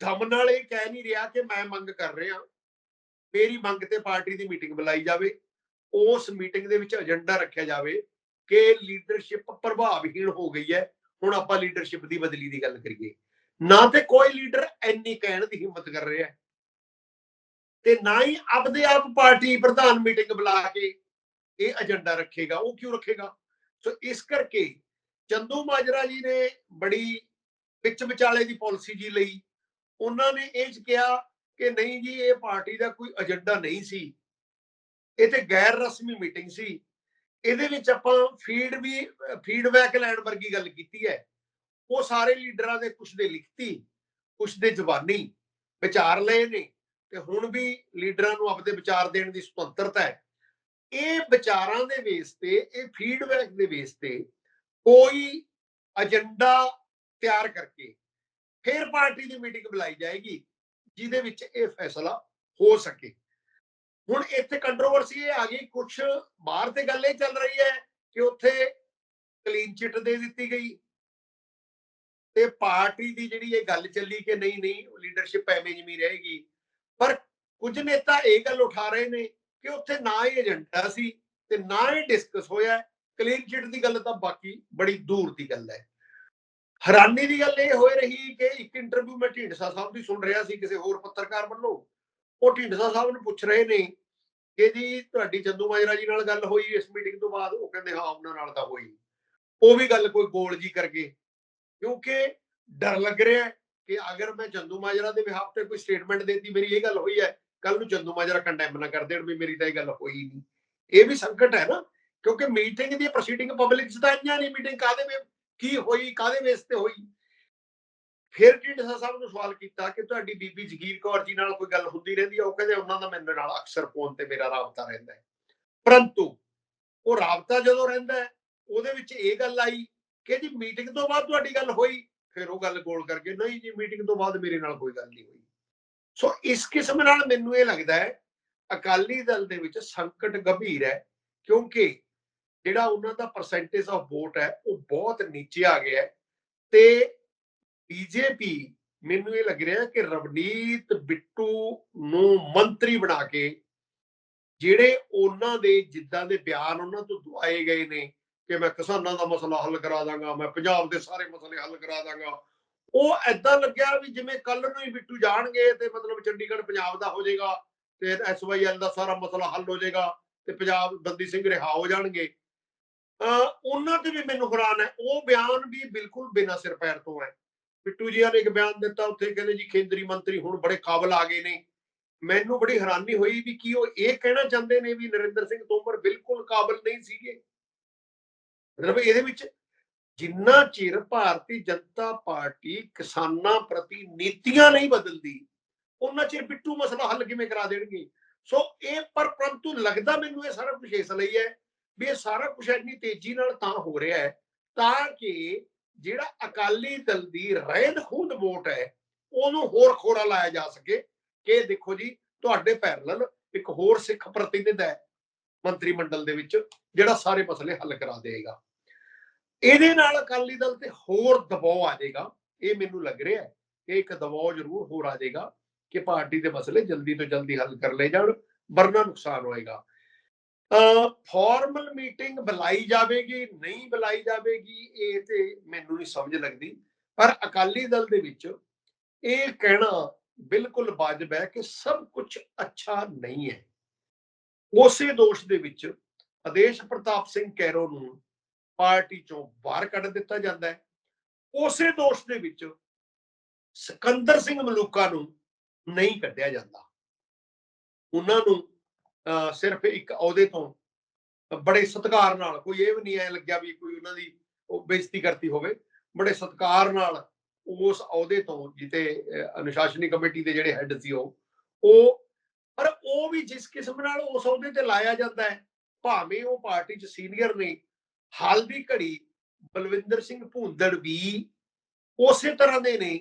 ਦਮ ਨਾਲ ਇਹ ਕਹਿ ਨਹੀਂ ਰਿਹਾ ਕਿ ਮੈਂ ਮੰਗ ਕਰ ਰਿਹਾ। ਮੇਰੀ ਮੰਗ ਤੇ ਪਾਰਟੀ ਦੀ ਮੀਟਿੰਗ ਬੁਲਾਈ ਜਾਵੇ। ਉਸ ਮੀਟਿੰਗ ਦੇ ਵਿੱਚ ਏਜੰਡਾ ਰੱਖਿਆ ਜਾਵੇ ਕਿ ਲੀਡਰਸ਼ਿਪ ਪ੍ਰਭਾਵਹੀਣ ਹੋ ਗਈ ਹੈ। ਹੁਣ ਆਪਾਂ ਲੀਡਰਸ਼ਿਪ ਦੀ ਬਦਲੀ ਦੀ ਗੱਲ ਕਰੀਏ। ਨਾ ਤੇ ਕੋਈ ਲੀਡਰ ਐਨੀ ਕਹਿਣ ਦੀ ਹਿੰਮਤ ਕਰ ਰਿਹਾ ਤੇ ਨਾ ਹੀ ਆਪਦੇ ਆਪ ਪਾਰਟੀ ਪ੍ਰਧਾਨ ਮੀਟਿੰਗ ਬੁਲਾ ਕੇ ਇਹ ਏਜੰਡਾ ਰੱਖੇਗਾ। ਉਹ ਕਿਉਂ ਰੱਖੇਗਾ? ਸੋ ਇਸ ਕਰਕੇ ਚੰਦੂ ਮਾਜਰਾ ਜੀ ਨੇ ਬੜੀ ਵਿੱਚ ਵਿਚਾਲੇ ਦੀ ਪਾਲਿਸੀ ਜੀ ਲਈ ਉਹਨਾਂ ਨੇ ਇਹ ਕਿਹਾ ਕਿ ਨਹੀਂ ਜੀ, ਇਹ ਪਾਰਟੀ ਦਾ ਕੋਈ ਏਜੰਡਾ ਨਹੀਂ ਸੀ। ਇਹ ਤੇ ਗੈਰ ਰਸਮੀ ਮੀਟਿੰਗ ਸੀ। ਇਹਦੇ ਵਿੱਚ ਆਪਾਂ ਫੀਡ ਵੀ ਫੀਡਬੈਕ ਲੈਣ ਵਰਗੀ ਗੱਲ ਕੀਤੀ ਹੈ। ਉਹ ਸਾਰੇ ਲੀਡਰਾਂ ਦੇ ਕੁਝ ਦੇ ਲਿਖਤੀ ਕੁਝ ਦੇ ਜ਼ਬਾਨੀ, ਵਿਚਾਰ ਲਏ ਨੇ ਤੇ ਹੁਣ ਵੀ ਲੀਡਰਾਂ ਨੂੰ ਆਪਦੇ ਵਿਚਾਰ ਦੇਣ ਦੀ ਸੁਤੰਤਰਤਾ ਹੈ। ਇਹ ਵਿਚਾਰਾਂ ਦੇ ਬੇਸ ਤੇ, ਇਹ ਫੀਡਬੈਕ ਦੇ ਬੇਸ ਤੇ ਕੋਈ ਏਜੰਡਾ ਤਿਆਰ ਕਰਕੇ ਫੇਰ ਪਾਰਟੀ ਦੀ ਮੀਟਿੰਗ ਬੁਲਾਈ ਜਾਏਗੀ, ਜਿਹਦੇ ਵਿੱਚ ਇਹ ਫੈਸਲਾ ਹੋ ਸਕੇ। ਹੁਣ ਇੱਥੇ ਕੰਟਰੋਵਰਸੀ ਇਹ ਆ ਗਈ ਕੁਝ ਬਾਹਰ ਤੇ ਗੱਲ ਇਹ ਚੱਲ ਰਹੀ ਹੈ ਕਿ ਉੱਥੇ ਕਲੀਨ ਚਿੱਟ ਦੇ ਦਿੱਤੀ ਗਈ। ਤੇ ਪਾਰਟੀ ਦੀ ਜਿਹੜੀ ਇਹ ਗੱਲ ਚੱਲੀ ਕਿ ਨਹੀਂ ਨਹੀਂ ਲੀਡਰਸ਼ਿਪ ਐਵੇਂ ਜਿਵੇਂ ਰਹੇਗੀ। ਪਰ ਕੁਝ ਨੇਤਾ ਇਹ ਗੱਲ ਉਠਾ ਰਹੇ ਨੇ ਕਿ ਉੱਥੇ ਨਾ ਹੀ ਏਜੰਡਾ ਸੀ ਤੇ ਨਾ ਹੀ ਡਿਸਕਸ ਹੋਇਆ। ਕਲੀਨ ਚਿੱਟ ਦੀ ਗੱਲ ਤਾਂ ਬਾਕੀ ਬੜੀ ਦੂਰ ਦੀ ਗੱਲ ਹੈ। ਹੈਰਾਨੀ ਦੀ ਗੱਲ ਇਹ ਹੋਏ ਰਹੀ ਕਿ ਇੱਕ ਇੰਟਰਵਿਊ ਮੈਂ ਢੀਂਡਸਾ ਸਾਹਿਬ ਦੀ ਸੁਣ ਰਿਹਾ ਸੀ, ਕਿਸੇ ਹੋਰ ਪੱਤਰਕਾਰ ਵੱਲੋਂ। ਉਹ ਢੀਂਡਸਾ ਸਾਹਿਬ ਨੂੰ ਪੁੱਛ ਰਹੇ ਨੇ ਕਿ ਜੀ ਤੁਹਾਡੀ ਚੰਦੂ ਮਾਜਰਾ ਜੀ ਨਾਲ ਗੱਲ ਹੋਈ, ਇਸ ਮੀਟਿੰਗ ਤੋਂ ਬਾਅਦ? ਉਹ ਕਹਿੰਦੇ, ਹਾਂ, ਉਹਨਾਂ ਨਾਲ ਤਾਂ ਹੋਈ। ਉਹ ਵੀ ਗੱਲ ਕੋਈ ਗੋਲ ਜੀ ਕਰਕੇ ਕਿਉਂਕਿ ਡਰ ਲੱਗ ਰਿਹਾ ਕਿ ਅਗਰ ਮੈਂ ਚੰਦੂ ਮਾਜਰਾ ਦੇ ਬਿਹਾਫ ਤੇ ਕੋਈ ਸਟੇਟਮੈਂਟ ਦੇਤੀ, ਮੇਰੀ ਇਹ ਗੱਲ ਹੋਈ ਹੈ ਕੱਲ ਨੂੰ ਚੰਦੂ ਮਾਜਰਾ ਕੰਡੈਮ ਨਾ ਕਰ ਦੇਣ ਵੀ ਮੇਰੀ ਤਾਂ ਇਹ ਗੱਲ ਹੋਈ ਨਹੀਂ। ਇਹ ਵੀ ਸੰਕਟ ਹੈ ਨਾ, ਕਿਉਂਕਿ ਮੀਟਿੰਗ ਦੀ ਪ੍ਰੋਸੀਡਿੰਗ ਪਬਲਿਕ ਚ ਤਾਂ ਇੰਨੀਆਂ ਨਹੀਂ ਮੀਟਿੰਗ ਕਾਦੇ ਵਿੱਚ ਕੀ ਹੋਈ ਕਾਦੇ ਬੇਸ ਤੇ ਹੋਈ? ਫਿਰ ਢੀਂਡਸਾ ਸਾਹਿਬ ਨੂੰ ਸਵਾਲ ਕੀਤਾ ਕਿ ਤੁਹਾਡੀ ਬੀਬੀ ਜਗੀਰ ਕੌਰ ਜੀ ਨਾਲ ਕੋਈ ਗੱਲ ਹੁੰਦੀ ਰਹਿੰਦੀ ਹੈ ਉਹ ਕਹਿੰਦੇ ਉਹਨਾਂ ਦਾ ਮੇਰੇ ਨਾਲ ਅਕਸਰ ਫੋਨ ਤੇ ਮੇਰਾ ਰਾਬਤਾ ਰਹਿੰਦਾ ਹੈ। ਪਰੰਤੂ ਉਹ ਰਾਬਤਾ ਜਦੋਂ ਰਹਿੰਦਾ ਉਹਦੇ ਵਿੱਚ ਇਹ ਗੱਲ ਆਈ ਕਿ ਜੀ ਮੀਟਿੰਗ ਤੋਂ ਬਾਅਦ ਤੁਹਾਡੀ ਗੱਲ ਹੋਈ? ਫਿਰ ਉਹ ਗੱਲ ਗੋਲ ਕਰਕੇ, ਨਹੀਂ ਜੀ ਮੀਟਿੰਗ ਤੋਂ ਬਾਅਦ ਮੇਰੇ ਨਾਲ ਕੋਈ ਗੱਲ ਨਹੀਂ ਹੋਈ। ਸੋ ਇਸ ਕਿਸਮ ਨਾਲ ਮੈਨੂੰ ਇਹ ਲੱਗਦਾ ਹੈ, ਅਕਾਲੀ ਦਲ ਦੇ ਵਿੱਚ ਸੰਕਟ ਗੰਭੀਰ ਹੈ, ਕਿਉਂਕਿ ਜਿਹੜਾ ਉਹਨਾਂ ਦਾ ਪਰਸੈਂਟੇਜ ਆਫ ਵੋਟ ਹੈ, ਉਹ ਬਹੁਤ ਨੀਚੇ ਆ ਗਿਆ ਹੈ ਤੇ ਬੀਜੇਪੀ ਮੈਨੂੰ ਇਹ ਲੱਗ ਰਿਹਾ ਕਿ ਰਵਨੀਤ ਬਿੱਟੂ ਨੂੰ ਮੰਤਰੀ ਬਣਾ ਕੇ ਜਿਹੜੇ ਉਹਨਾਂ ਦੇ ਜਿੱਦਾਂ ਦੇ ਬਿਆਨ ਉਹਨਾਂ ਤੋਂ ਦੁਆਏ ਗਏ ਨੇ ਕਿ ਮੈਂ ਕਿਸਾਨਾਂ ਦਾ ਮਸਲਾ ਹੱਲ ਕਰਾ ਦਾਂਗਾ, ਮੈਂ ਪੰਜਾਬ ਦੇ ਸਾਰੇ ਮਸਲੇ ਹੱਲ ਕਰਾ ਦਾਂਗਾ, ਉਹ ਐਦਾਂ ਲੱਗਿਆ ਵੀ ਜਿਵੇਂ ਕੱਲ ਨੂੰ ਹੀ ਬਿੱਟੂ ਜਾਣਗੇ ਤੇ ਮਤਲਬ ਚੰਡੀਗੜ੍ਹ ਪੰਜਾਬ ਦਾ ਹੋ ਜਾਏਗਾ ਤੇ ਐਸਵਾਈਐਲ ਦਾ ਸਾਰਾ ਮਸਲਾ ਹੱਲ ਹੋ ਜਾਏਗਾ ਤੇ ਪੰਜਾਬ ਬੰਦੀ ਸਿੰਘ ਰਿਹਾ ਹੋ ਜਾਣਗੇ। ਉਹਨਾਂ ਤੇ ਵੀ ਮੈਨੂੰ ਹੈਰਾਨ ਹੈ। ਉਹ ਬਿਆਨ ਵੀ ਬਿਲਕੁਲ ਬਿਨਾਂ ਸਿਰ ਪੈਰ ਤੋਂ ਹੈ। ਬਿੱਟੂ ਜੀ ਨੇ ਇੱਕ ਬਿਆਨ ਦਿੱਤਾ, ਉੱਥੇ ਕਹਿੰਦੇ ਜੀ ਕੇਂਦਰੀ ਮੰਤਰੀ ਹੁਣ ਬੜੇ ਕਾਬਲ ਆ ਗਏ ਨੇ। ਮੈਨੂੰ ਬੜੀ ਹੈਰਾਨੀ ਹੋਈ ਵੀ ਕੀ ਉਹ ਇਹ ਕਹਿਣਾ ਚਾਹੁੰਦੇ ਨੇ ਵੀ ਨਰਿੰਦਰ ਸਿੰਘ ਤੋਮਰ ਬਿਲਕੁਲ ਕਾਬਲ ਨਹੀਂ ਸੀਗੇ? ਮਤਲਬ ਇਹਦੇ ਵਿੱਚ ਜਿੰਨਾ ਚਿਰ ਭਾਰਤੀ ਜਨਤਾ ਪਾਰਟੀ ਕਿਸਾਨਾਂ ਪ੍ਰਤੀ ਨੀਤੀਆਂ ਨਹੀਂ ਬਦਲਦੀ ਉਹਨਾਂ ਚਿਰ ਬਿੱਟੂ ਮਸਲਾ ਹੱਲ ਕਿਵੇਂ ਕਰਾ ਦੇਣਗੇ? ਸੋ ਇਹ, ਪਰ ਪਰੰਤੂ ਲੱਗਦਾ ਮੈਨੂੰ ਇਹ ਸਾਰਾ ਕੁਝ ਇਸ ਲਈ ਹੈ ਵੀ ਇਹ ਸਾਰਾ ਕੁਝ ਇੰਨੀ ਤੇਜ਼ੀ ਨਾਲ ਤਾਂ ਹੋ ਰਿਹਾ ਹੈ, ਤਾਂ ਕਿ ਜਿਹੜਾ ਅਕਾਲੀ ਦਲ ਦੀ ਰਹਿੰਦ ਖੂੰਦ ਵੋਟ ਹੈ, ਉਹਨੂੰ ਹੋਰ ਖੋੜਾ ਲਾਇਆ ਜਾ ਸਕੇ। ਕਿ ਦੇਖੋ ਜੀ, ਤੁਹਾਡੇ ਪੈਰਲਲ ਇੱਕ ਹੋਰ ਸਿੱਖ ਪ੍ਰਤੀਨਿਧ ਹੈ ਮੰਤਰੀ ਮੰਡਲ ਦੇ ਵਿੱਚ, ਜਿਹੜਾ ਸਾਰੇ ਮਸਲੇ ਹੱਲ ਕਰਾ ਦੇਗਾ ਇਹਦੇ ਨਾਲ ਅਕਾਲੀ ਦਲ ਤੇ ਹੋਰ ਦਬਾਅ ਆ ਜਾਏਗਾ। ਇਹ ਮੈਨੂੰ ਲੱਗ ਰਿਹਾ ਹੈ ਕਿ ਇੱਕ ਦਬਾਅ ਜ਼ਰੂਰ ਹੋਰ ਆ ਜਾਏਗਾ ਕਿ ਪਾਰਟੀ ਦੇ ਮਸਲੇ ਜਲਦੀ ਤੋਂ ਜਲਦੀ ਹੱਲ ਕਰ ਲਏ ਜਾਣ, ਵਰਨਾ ਨੁਕਸਾਨ ਹੋਏਗਾ। ਫਾਰਮਲ ਮੀਟਿੰਗ ਬੁਲਾਈ ਜਾਵੇਗੀ, ਨਹੀਂ ਬੁਲਾਈ ਜਾਵੇਗੀ, ਇਹ ਤੇ ਮੈਨੂੰ ਨਹੀਂ ਸਮਝ ਲੱਗਦੀ। ਪਰ ਅਕਾਲੀ ਦਲ ਦੇ ਵਿੱਚ ਇਹ ਕਹਿਣਾ ਬਿਲਕੁਲ ਵਾਜਬ ਹੈ ਕਿ ਸਭ ਕੁਝ ਅੱਛਾ ਨਹੀਂ ਹੈ। ਉਸੇ ਦੋਸ਼ ਦੇ ਵਿੱਚ ਆਦੇਸ਼ ਪ੍ਰਤਾਪ ਸਿੰਘ ਕੈਰੋ ਨੂੰ ਪਾਰਟੀ ਚੋਂ ਬਾਹਰ ਕੱਢ ਦਿੱਤਾ ਜਾਂਦਾ ਹੈ। ਉਸੇ ਦੋਸ਼ ਦੇ ਵਿੱਚ ਸਿਕੰਦਰ ਸਿੰਘ ਮਲੂਕਾ ਨੂੰ ਨਹੀਂ ਕੱਢਿਆ ਜਾਂਦਾ। ਉਹਨਾਂ ਨੂੰ ਸਿਰਫ ਇੱਕ ਅਹੁਦੇ ਤੋਂ ਬੜੇ ਸਤਿਕਾਰ ਨਾਲ ਕੋਈ ਇਹ ਵੀ ਨਹੀਂ ਐ ਲੱਗਿਆ ਵੀ ਕੋਈ ਉਹਨਾਂ ਦੀ ਉਹ ਬੇਇੱਜ਼ਤੀ ਕਰਤੀ ਹੋਵੇ ਬੜੇ ਸਤਿਕਾਰ ਨਾਲ ਉਸ ਅਹੁਦੇ ਤੋਂ ਜਿੱਤੇ ਅਨੁਸ਼ਾਸਨੀ ਕਮੇਟੀ ਦੇ ਜਿਹੜੇ ਹੈੱਡ ਸੀ ਉਹ ਉਹ ਪਰ ਉਹ ਵੀ ਜਿਸ ਕਿਸਮ ਨਾਲ ਉਸ ਅਹੁਦੇ ਤੇ ਲਾਇਆ ਜਾਂਦਾ ਹੈ ਭਾਵੇਂ ਉਹ ਪਾਰਟੀ 'ਚ ਸੀਨੀਅਰ ਨੇ ਹਾਲ ਦੀ ਘੜੀ ਬਲਵਿੰਦਰ ਸਿੰਘ ਭੂੰਦੜ ਵੀ ਉਸੇ ਤਰ੍ਹਾਂ ਦੇ ਨੇ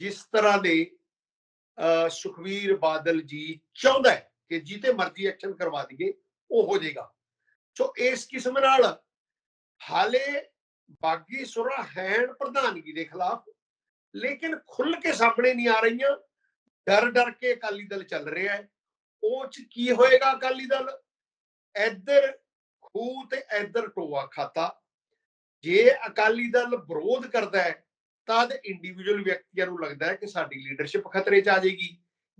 ਜਿਸ ਤਰ੍ਹਾਂ ਦੇ ਅਹ, ਸੁਖਵੀਰ ਬਾਦਲ ਜੀ ਚਾਹੁੰਦਾ ਹੈ। ਕਿ ਜਿੱਤੇ ਮਰਜ਼ੀ ਐਕਸ਼ਨ ਕਰਵਾ ਦਈਏ, ਉਹ ਹੋ ਜਾਏਗਾ। ਸੋ ਇਸ ਕਿਸਮ ਨਾਲ ਹਾਲੇ ਬਾਗੀ ਸੁਰਾ ਹੈਣ ਪ੍ਰਧਾਨਗੀ ਦੇ ਖਿਲਾਫ, ਲੇਕਿਨ ਖੁੱਲ ਕੇ ਸਾਹਮਣੇ ਨਹੀਂ ਆ ਰਹੀਆਂ। ਡਰ ਡਰ ਕੇ ਅਕਾਲੀ ਦਲ ਚੱਲ ਰਿਹਾ ਹੈ। ਉਹ ਚ ਕੀ ਹੋਏਗਾ ਅਕਾਲੀ ਦਲ? ਇੱਧਰ ਖੂਹ ਤੇ ਇੱਧਰ ਟੋਆ ਖਾਤਾ। ਜੇ ਅਕਾਲੀ ਦਲ ਵਿਰੋਧ ਕਰਦਾ ਹੈ ਤਦ ਇੰਡੀਵਿਜੂਅਲ ਵਿਅਕਤੀਆਂ ਨੂੰ ਲੱਗਦਾ ਹੈ ਕਿ ਸਾਡੀ ਲੀਡਰਸ਼ਿਪ ਖਤਰੇ 'ਚ ਆ ਜਾਏਗੀ।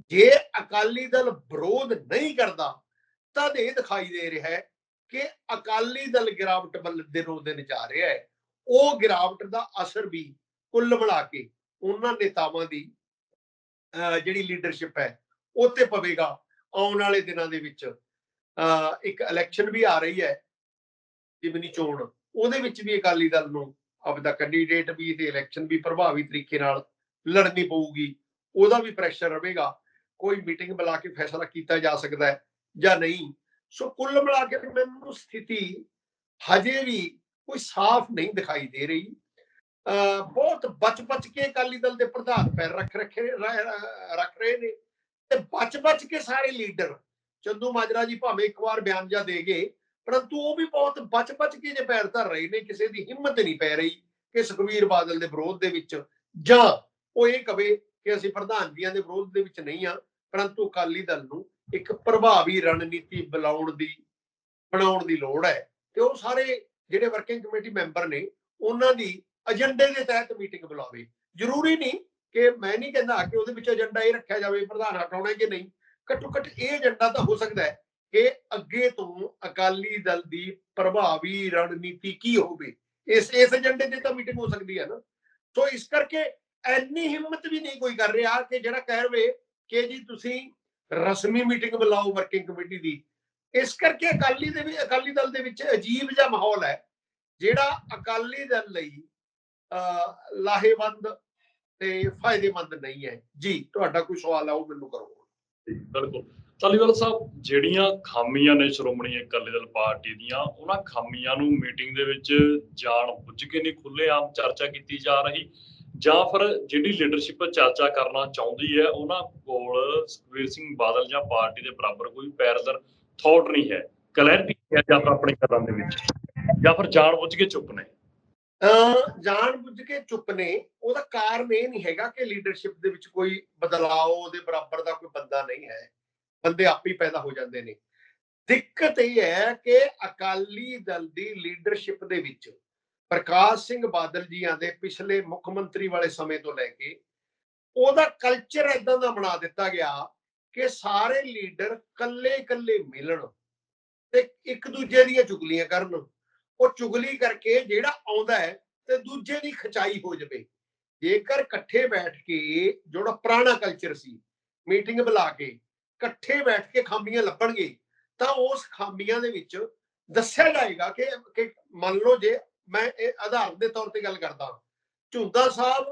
ਜੇ ਅਕਾਲੀ ਦਲ ਵਿਰੋਧ ਨਹੀਂ ਕਰਦਾ, ਤਾਂ ਇਹ ਦਿਖਾਈ ਦੇ ਰਿਹਾ ਹੈ ਕਿ ਅਕਾਲੀ ਦਲ ਗਿਰਾਵਟ ਵੱਲ ਦਿਨੋਂ ਦਿਨ ਜਾ ਰਿਹਾ ਹੈ। ਉਹ ਗਿਰਾਵਟ ਦਾ ਅਸਰ ਵੀ ਕੁੱਲ ਮਿਲਾ ਕੇ ਉਹਨਾਂ ਨੇਤਾਵਾਂ ਦੀ, ਅਹ ਜਿਹੜੀ ਲੀਡਰਸ਼ਿਪ ਹੈ, ਉਹ ਤੇ ਪਵੇਗਾ। ਆਉਣ ਵਾਲੇ ਦਿਨਾਂ ਦੇ ਵਿੱਚ, ਅਹ ਇੱਕ ਇਲੈਕਸ਼ਨ ਵੀ ਆ ਰਹੀ ਹੈ, ਜਿਮਨੀ ਚੋਣ, ਉਹਦੇ ਵਿੱਚ ਵੀ ਅਕਾਲੀ ਦਲ ਨੂੰ ਆਪਦਾ ਕੈਂਡੀਡੇਟ ਵੀ ਤੇ ਇਲੈਕਸ਼ਨ ਵੀ ਪ੍ਰਭਾਵੀ ਤਰੀਕੇ ਨਾਲ ਲੜਨੀ ਪਊਗੀ, ਉਹਦਾ ਵੀ ਪ੍ਰੈਸ਼ਰ ਰਹੇਗਾ। ਕੋਈ ਮੀਟਿੰਗ ਬੁਲਾ ਕੇ ਫੈਸਲਾ ਕੀਤਾ ਜਾ ਸਕਦਾ ਹੈ ਜਾਂ ਨਹੀਂ, ਸੋ ਕੁੱਲ ਮਿਲਾ ਕੇ ਮੈਨੂੰ ਸਥਿਤੀ ਹਜੇ ਵੀ ਕੋਈ ਸਾਫ਼ ਨਹੀਂ ਦਿਖਾਈ ਦੇ ਰਹੀ। ਅਹ ਬਹੁਤ ਬਚ-ਬਚ ਕੇ ਅਕਾਲੀ ਦਲ ਦੇ ਪ੍ਰਧਾਨ ਪੈਰ ਰੱਖ ਰੱਖੇ ਰੱਖ ਰਹੇ ਨੇ ਤੇ ਬਚ-ਬਚ ਕੇ ਸਾਰੇ ਲੀਡਰ, ਚੰਦੂ ਮਾਜਰਾ ਜੀ ਭਾਵੇਂ ਇੱਕ ਵਾਰ ਬਿਆਨ ਜਾ ਦੇ ਗਏ ਪਰੰਤੂ ਉਹ ਵੀ ਬਹੁਤ ਬਚ-ਬਚ ਕੇ ਜੇ ਪੈਰ ਧਰ ਰਹੇ ਨੇ, ਕਿਸੇ ਦੀ ਹਿੰਮਤ ਨਹੀਂ ਪੈ ਰਹੀ ਕਿ ਸੁਖਵੀਰ ਬਾਦਲ ਦੇ ਵਿਰੋਧ ਦੇ ਵਿੱਚ ਜਾਂ ਉਹ ਇਹ ਕਵੇ ਕਿ ਅਸੀਂ ਪ੍ਰਧਾਨਗੀਆਂ ਦੇ ਵਿਰੋਧ ਦੇ ਵਿੱਚ ਨਹੀਂ ਆ ਪਰੰਤੂ ਅਕਾਲੀ ਦਲ ਨੂੰ ਇੱਕ ਪ੍ਰਭਾਵੀ ਰਣਨੀਤੀ ਬੁਲਾਉਣ ਦੀ, ਬਣਾਉਣ ਦੀ ਲੋੜ ਹੈ। ਤੇ ਉਹ ਸਾਰੇ ਜਿਹੜੇ ਵਰਕਿੰਗ ਕਮੇਟੀ ਮੈਂਬਰ ਨੇ, ਉਹਨਾਂ ਦੀ ਏਜੰਡੇ ਦੇ ਤਹਿਤ ਮੀਟਿੰਗ ਬੁਲਾਵੇ। ਜ਼ਰੂਰੀ ਨਹੀਂ ਕਿ ਮੈਂ ਨਹੀਂ ਕਹਿੰਦਾ ਕਿ ਉਹਦੇ ਵਿੱਚ ਏਜੰਡਾ ਇਹ ਰੱਖਿਆ ਜਾਵੇ, ਪ੍ਰਧਾਨ ਹਟਾਉਣਾ ਕਿ ਨਹੀਂ। ਘੱਟੋ ਘੱਟ ਇਹ ਏਜੰਡਾ ਤਾਂ ਹੋ ਸਕਦਾ ਹੈ ਕਿ ਅੱਗੇ ਤੋਂ ਅਕਾਲੀ ਦਲ ਦੀ ਪ੍ਰਭਾਵੀ ਰਣਨੀਤੀ ਕੀ ਹੋਵੇ। ਇਸ ਇਸ ਏਜੰਡੇ ਤੇ ਤਾਂ ਮੀਟਿੰਗ ਹੋ ਸਕਦੀ ਹੈ ਨਾ। ਸੋ ਇਸ ਕਰਕੇ ਐਨੀ ਹਿੰਮਤ ਵੀ ਨਹੀਂ ਕੋਈ ਕਰ ਰਿਹਾ ਕਿ ਜਿਹੜਾ ਕਹਿ ਰਵੇ ਕਿ ਜੀ ਤੁਸੀਂ ਰਸਮੀ ਮੀਟਿੰਗ ਬੁਲਾਓ ਵਰਕਿੰਗ ਕਮੇਟੀ ਦੀ। ਇਸ ਕਰਕੇ ਅਕਾਲੀ ਦੇ ਵੀ, ਅਕਾਲੀ ਦਲ ਦੇ ਵਿੱਚ ਅਜੀਬ ਜਿਹਾ ਮਾਹੌਲ ਹੈ, ਜਿਹੜਾ ਅਕਾਲੀ ਦਲ ਲਈ ਲਾਹੇਵੰਦ ਤੇ ਫਾਇਦੇਮੰਦ ਨਹੀਂ ਹੈ। ਜੀ, ਤੁਹਾਡਾ ਕੋਈ ਸਵਾਲ ਹੈ, ਉਹ ਮੈਨੂੰ ਕਰੋ। ਬਿਲਕੁਲ। ਧਾਲੀਵਾਲ ਸਾਹਿਬ, ਜਿਹੜੀਆਂ ਖਾਮੀਆਂ ਨੇ ਸ਼੍ਰੋਮਣੀ ਅਕਾਲੀ ਦਲ ਪਾਰਟੀ ਦੀਆਂ, ਉਹਨਾਂ ਖਾਮੀਆਂ ਨੂੰ ਮੀਟਿੰਗ ਦੇ ਵਿੱਚ ਜਾਣ ਬੁੱਝ ਕੇ ਨਹੀਂ ਖੁੱਲੇ, ਆਮ ਚਰਚਾ ਕੀਤੀ ਜਾ ਰਹੀ। ਜਾਂ ਫਿਰ ਜਿਹੜੀ ਲੀਡਰਸ਼ਿਪ ਚਰਚਾ ਕਰਨਾ ਚਾਹੁੰਦੀ ਹੈ, ਉਹਨਾਂ ਕੋਲ ਸੁਖਵੀਰ ਸਿੰਘ ਬਾਦਲ ਜਾਂ ਪਾਰਟੀ ਦੇ ਬਰਾਬਰ ਕੋਈ ਪੈਰਲਰ ਥਾਟ ਨਹੀਂ ਹੈ। ਕਲੈਰਿਟੀ ਹੈ ਜਾਂ ਆਪਣੇ ਕਦਮ ਦੇ ਵਿੱਚ? ਜਾਂ ਫਿਰ ਜਾਣ ਬੁੱਝ ਕੇ ਚੁੱਪ ਨੇ? ਜਾਣ ਬੁੱਝ ਕੇ ਚੁੱਪ ਨੇ। ਉਹਦਾ ਕਾਰਨ ਇਹ ਨਹੀਂ ਹੈਗਾ ਕਿ ਲੀਡਰਸ਼ਿਪ ਦੇ ਵਿੱਚ ਕੋਈ ਬਦਲਾਅ ਦੇ ਬਰਾਬਰ ਦਾ ਕੋਈ ਬੰਦਾ ਨਹੀਂ ਹੈ। ਬੰਦੇ ਆਪ ਹੀ ਪੈਦਾ ਹੋ ਜਾਂਦੇ ਨੇ। ਦਿੱਕਤ ਇਹ ਹੈ ਕਿ ਅਕਾਲੀ ਦਲ ਦੀ ਲੀਡਰਸ਼ਿਪ ਦੇ ਵਿੱਚ ਪ੍ਰਕਾਸ਼ ਸਿੰਘ ਬਾਦਲ ਜੀਆਂ ਦੇ ਪਿਛਲੇ ਮੁੱਖ ਮੰਤਰੀ ਵਾਲੇ ਸਮੇਂ ਤੋਂ ਲੈ ਕੇ ਉਹਦਾ ਕਲਚਰ ਇਦਾਂ ਦਾ ਬਣਾ ਦਿੱਤਾ ਗਿਆ ਕਿ ਸਾਰੇ ਲੀਡਰ ਕੱਲੇ-ਕੱਲੇ ਮਿਲਣ ਤੇ ਇੱਕ ਦੂਜੇ ਦੀਆਂ ਚੁਗਲੀਆਂ ਕਰਨ। ਉਹ ਚੁਗਲੀ ਕਰਕੇ ਜਿਹੜਾ ਆਉਂਦਾ ਹੈ ਤੇ ਦੂਜੇ ਦੀ ਖਚਾਈ ਹੋ ਜਾਵੇ। ਜੇਕਰ ਇਕੱਠੇ ਬੈਠ ਕੇ ਜਿਹੜਾ ਪੁਰਾਣਾ ਕਲਚਰ ਸੀ ਮੀਟਿੰਗ ਬੁਲਾ ਕੇ ਇਕੱਠੇ ਬੈਠ ਕੇ ਖਾਮੀਆਂ ਲੱਭਣਗੇ, ਤਾਂ ਉਸ ਖਾਮੀਆਂ ਦੇ ਵਿੱਚ ਦੱਸਿਆ ਜਾਏਗਾ ਕਿ ਮੰਨ ਲਓ ਜੇ ਮੈਂ ਇਹ ਆਧਾਰ ਦੇ ਤੌਰ ਤੇ ਗੱਲ ਕਰਦਾ ਝੁੰਦਾ ਸਾਹਿਬ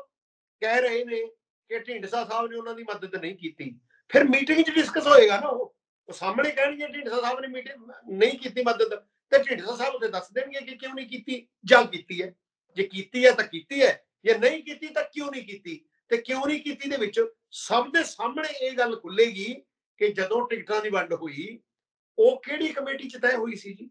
ਕਹਿ ਰਹੇ ਨੇ ਕਿ ਢੀਂਡਸਾ ਸਾਹਿਬ ਨੇ ਉਹਨਾਂ ਦੀ ਮਦਦ ਨਹੀਂ ਕੀਤੀ। ਫਿਰ ਮੀਟਿੰਗ 'ਚ ਡਿਸਕਸ ਹੋਏਗਾ ਨਾ ਉਹ। ਉਹ ਸਾਹਮਣੇ ਕਹਿਣਗੇ ਢੀਂਡਸਾ ਸਾਹਿਬ ਨੇ ਮੀਟਿੰਗ ਨਹੀਂ ਕੀਤੀ ਮਦਦ। ਤੇ ਢੀਂਡਸਾ ਸਾਹਿਬ ਤੇ ਦੱਸ ਦੇਣਗੇ ਕਿ ਕਿਉਂ ਨਹੀਂ ਕੀਤੀ, ਜਾਂ ਕੀਤੀ ਹੈ। ਜੇ ਕੀਤੀ ਹੈ ਤਾਂ ਕੀਤੀ ਹੈ। ਜੇ ਨਹੀਂ ਕੀਤੀ ਤਾਂ ਕਿਉਂ ਨਹੀਂ ਕੀਤੀ? ਤੇ ਕਿਉਂ ਨਹੀਂ ਕੀਤੀ ਦੇ ਵਿੱਚ ਸਭ ਦੇ ਸਾਹਮਣੇ ਇਹ ਗੱਲ ਖੁੱਲੇਗੀ ਕਿ ਜਦੋਂ ਟਿਕਟਾਂ ਦੀ ਵੰਡ ਹੋਈ, ਉਹ ਕਿਹੜੀ ਕਮੇਟੀ 'ਚ ਤੈਅ ਹੋਈ ਸੀ ਜੀ?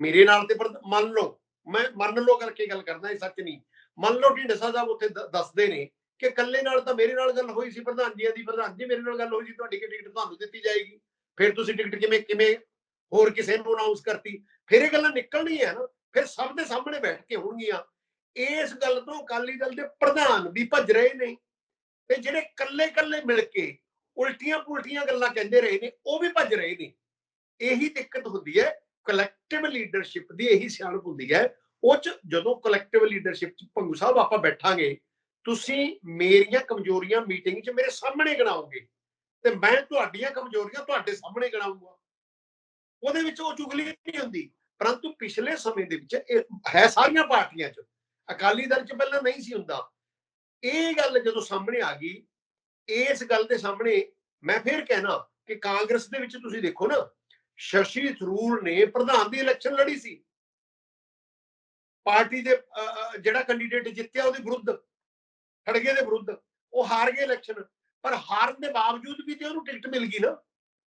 ਮੇਰੇ ਨਾਲ ਤੇ ਮੰਨ ਲਓ। ਮੈਂ ਮੰਨ ਲਓ ਕਰਕੇ ਗੱਲ ਕਰਦਾ, ਇਹ ਸੱਚ ਨਹੀਂ। ਮੰਨ ਲਓ ਢੀਂਡਸਾ ਸਾਹਿਬ ਉੱਥੇ ਦੱਸਦੇ ਨੇ ਕਿ ਇਕੱਲੇ ਨਾਲ ਤਾਂ ਮੇਰੇ ਨਾਲ ਗੱਲ ਹੋਈ ਸੀ, ਪ੍ਰਧਾਨ ਜੀ ਦੀ, ਪ੍ਰਧਾਨ ਜੀ ਮੇਰੇ ਨਾਲ ਗੱਲ ਹੋਈ ਸੀ, ਤੁਹਾਡੀ ਕਿ ਟਿਕਟ ਤੁਹਾਨੂੰ ਦਿੱਤੀ ਜਾਏਗੀ? ਫਿਰ ਤੁਸੀਂ ਟਿਕਟ ਕਿਵੇਂ ਕਿਵੇਂ ਹੋਰ ਕਿਸੇ ਨੂੰ ਅਨਾਉਂਸ ਕਰਤੀ? ਫਿਰ ਇਹ ਗੱਲਾਂ ਨਿਕਲਣੀਆਂ ਨਾ, ਫਿਰ ਸਭ ਦੇ ਸਾਹਮਣੇ ਬੈਠ ਕੇ ਹੋਣਗੀਆਂ। ਇਸ ਗੱਲ ਤੋਂ ਅਕਾਲੀ ਦਲ ਦੇ ਪ੍ਰਧਾਨ ਵੀ ਭੱਜ ਰਹੇ ਨੇ ਤੇ ਜਿਹੜੇ ਕੱਲੇ ਕੱਲੇ ਮਿਲ ਕੇ ਉਲਟੀਆਂ ਪੁਲਟੀਆਂ ਗੱਲਾਂ ਕਹਿੰਦੇ ਰਹੇ ਨੇ, ਉਹ ਵੀ ਭੱਜ ਰਹੇ ਨੇ। ਇਹੀ ਦਿੱਕਤ ਹੁੰਦੀ ਹੈ ਕਲੈਕਟਿਵ ਲੀਡਰਸ਼ਿਪ ਦੀ ਇਹੀ ਸਿਆਣਪ ਹੁੰਦੀ ਹੈ, ਉਹ ਚ ਜਦੋਂ ਕਲੈਕਟਿਵ ਲੀਡਰਸ਼ਿਪ ਚ ਭੰਗੂ ਸਾਹਿਬ ਆਪਾਂ ਬੈਠਾਂਗੇ, ਤੁਸੀਂ ਮੇਰੀਆਂ ਕਮਜ਼ੋਰੀਆਂ ਮੀਟਿੰਗ 'ਚ ਮੇਰੇ ਸਾਹਮਣੇ ਗਣਾਓਗੇ ਤੇ ਮੈਂ ਤੁਹਾਡੀਆਂ ਕਮਜ਼ੋਰੀਆਂ ਤੁਹਾਡੇ ਸਾਹਮਣੇ ਗਿਣਾਉਂਗਾ ਉਹਦੇ ਵਿੱਚ ਉਹ ਚੁਗਲੀ ਨਹੀਂ ਹੁੰਦੀ, ਪਰੰਤੂ ਪਿਛਲੇ ਸਮੇਂ ਦੇ ਵਿੱਚ ਇਹ ਹੈ ਸਾਰੀਆਂ ਪਾਰਟੀਆਂ 'ਚ, ਅਕਾਲੀ ਦਲ 'ਚ ਪਹਿਲਾਂ ਨਹੀਂ ਸੀ ਹੁੰਦਾ। ਇਹ ਗੱਲ ਜਦੋਂ ਸਾਹਮਣੇ ਆ ਗਈ, ਇਸ ਗੱਲ ਦੇ ਸਾਹਮਣੇ ਮੈਂ ਫੇਰ ਕਹਿਣਾ ਕਿ ਕਾਂਗਰਸ ਦੇ ਵਿੱਚ ਤੁਸੀਂ ਦੇਖੋ ਨਾ ਸ਼ਸ਼ੀ ਥਰੂਰ ਨੇ ਪ੍ਰਧਾਨ ਦੀ ਇਲੈਕਸ਼ਨ ਲੜੀ ਸੀ। ਪਾਰਟੀ ਦੇ ਜਿਹੜਾ ਕੈਂਡੀਡੇਟ ਜਿੱਤਿਆ ਉਹਦੇ ਵਿਰੁੱਧ, ਖੜਗੇ ਦੇ ਵਿਰੁੱਧ, ਉਹ ਹਾਰ ਗਏ ਇਲੈਕਸ਼ਨ ਪਰ ਹਾਰਨ ਦੇ ਬਾਵਜੂਦ ਵੀ ਤੇ ਉਹਨੂੰ ਟਿਕਟ ਮਿਲ ਗਈ ਨਾ,